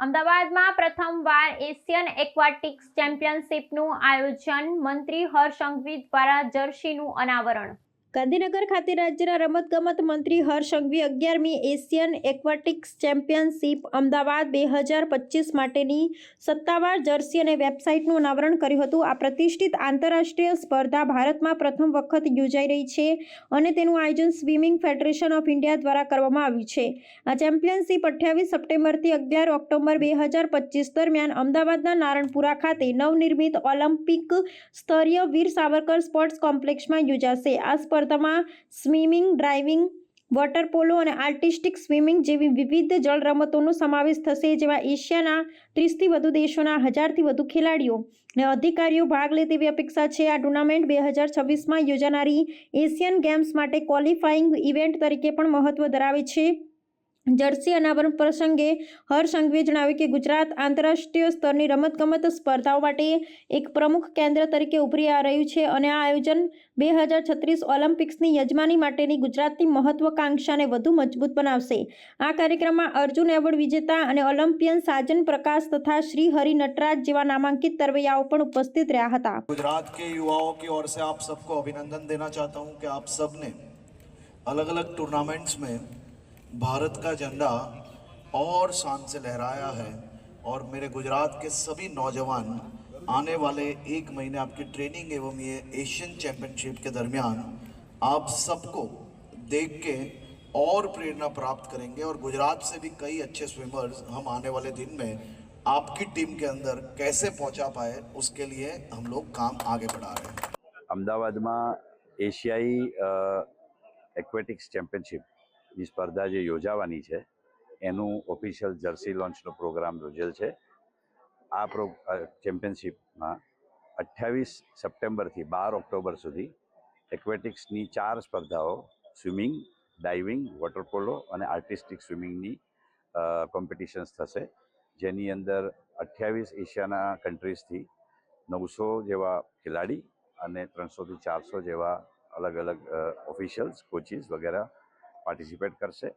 અમદાવાદમાં પ્રથમવાર એશિયન એક્વાટિક્સ ચેમ્પિયનશિપનું આયોજન મંત્રી હર્ષ સંઘવી દ્વારા જર્સીનું અનાવરણ. ગાંધીનગર ખાતે રાજ્યના રમતગમત મંત્રી હર્ષ સંઘવી અગિયારમી એશિયન એક્વાટિક્સ ચેમ્પિયનશિપ અમદાવાદ બે હજાર પચીસ માટેની સત્તાવાર જર્સી અને વેબસાઇટનું અનાવરણ કર્યું હતું. આ પ્રતિષ્ઠિત આંતરરાષ્ટ્રીય સ્પર્ધા ભારતમાં પ્રથમ વખત યોજાઈ રહી છે અને તેનું આયોજન સ્વિમિંગ ફેડરેશન ઓફ ઇન્ડિયા દ્વારા કરવામાં આવ્યું છે. આ ચેમ્પિયનશિપ અઠ્યાવીસ સપ્ટેમ્બરથી અગિયાર ઓક્ટોબર બે હજાર પચીસ દરમિયાન અમદાવાદના નારણપુરા ખાતે નવનિર્મિત ઓલિમ્પિક સ્તરીય વીર સાવરકર સ્પોર્ટ્સ કોમ્પ્લેક્સમાં યોજાશે. આ સ્પર્ધામાં સ્વિમિંગ, ડ્રાઇવિંગ, વોટર પોલો અને આર્ટિસ્ટિક સ્વિમિંગ જેવી વિવિધ જળ રમતોનો સમાવેશ થશે, જેમાં એશિયાના ત્રીસથી વધુ દેશોના હજારથી વધુ ખેલાડીઓ અને અધિકારીઓ ભાગ લે તેવી અપેક્ષા છે. આ ટુર્નામેન્ટ બે હજાર છવ્વીસમાં યોજાનારી એશિયન ગેમ્સ માટે ક્વોલિફાઇંગ ઇવેન્ટ તરીકે પણ મહત્વ ધરાવે છે. જર્સી અનાવરણ પ્રસંગે હર્ષ સંઘવીએ જણાવ્યું કે ગુજરાત આંતરરાષ્ટ્રીય સ્તરની રમતગમત સ્પર્ધાઓ માટે એક પ્રમુખ કેન્દ્ર તરીકે ઉભરી આ રહ્યું છે અને આ આયોજન બે હજાર છત્રીસ ઓલિમ્પિક્સની યજમાની માટેની ગુજરાતની મહત્વાકાંક્ષાને વધુ મજબૂત બનાવશે આ કાર્યક્રમમાં અર્જુન એવોર્ડ વિજેતા અને ઓલિમ્પિયન સાજન પ્રકાશ તથા શ્રી હરિ નટરાજ જેવા નામાંકિત તરવૈયાઓ પણ ઉપસ્થિત રહ્યા હતા गुजरात के युवाओं की ओर से आप सबको अभिनंदन देना चाहता हूं कि आप सब ने अलग अलग टूर्नामेंट्स में भारत का झंडा और शान से लहराया है और मेरे गुजरात के सभी नौजवान आने वाले एक महीने आपकी ट्रेनिंग एवं ये एशियन चैम्पियनशिप के दरमियान आप सबको देख के और प्रेरणा प्राप्त करेंगे और गुजरात से भी कई अच्छे स्विमर्स हम आने वाले दिन में आपकी टीम के अंदर कैसे पहुँचा पाए, उसके लिए हम लोग काम आगे बढ़ा रहे हैं। अहमदाबाद में एशियाई एक्वेटिक्स चैम्पियनशिप ચેમ્પિયનશિપની સ્પર્ધા જે યોજાવાની છે. એનું ઓફિશિયલ જર્સી લોન્ચનો પ્રોગ્રામ યોજેલ છે. આ પ્રો ચેમ્પિયનશિપમાં અઠ્યાવીસ સપ્ટેમ્બરથી બાર ઓક્ટોબર સુધી એક્વેટિક્સની ચાર સ્પર્ધાઓ, સ્વિમિંગ, ડાઇવિંગ, વોટર પોલો અને આર્ટિસ્ટિક સ્વિમિંગની કોમ્પિટિશન્સ થશે. જેની અંદર અઠ્યાવીસ એશિયાના કન્ટ્રીઝથી નવસો જેવા ખેલાડી અને ત્રણસોથી ચારસો જેવા અલગ અલગ ઓફિશિયલ્સ કોચિસ વગેરે પાર્ટિસિપેટ કરશે.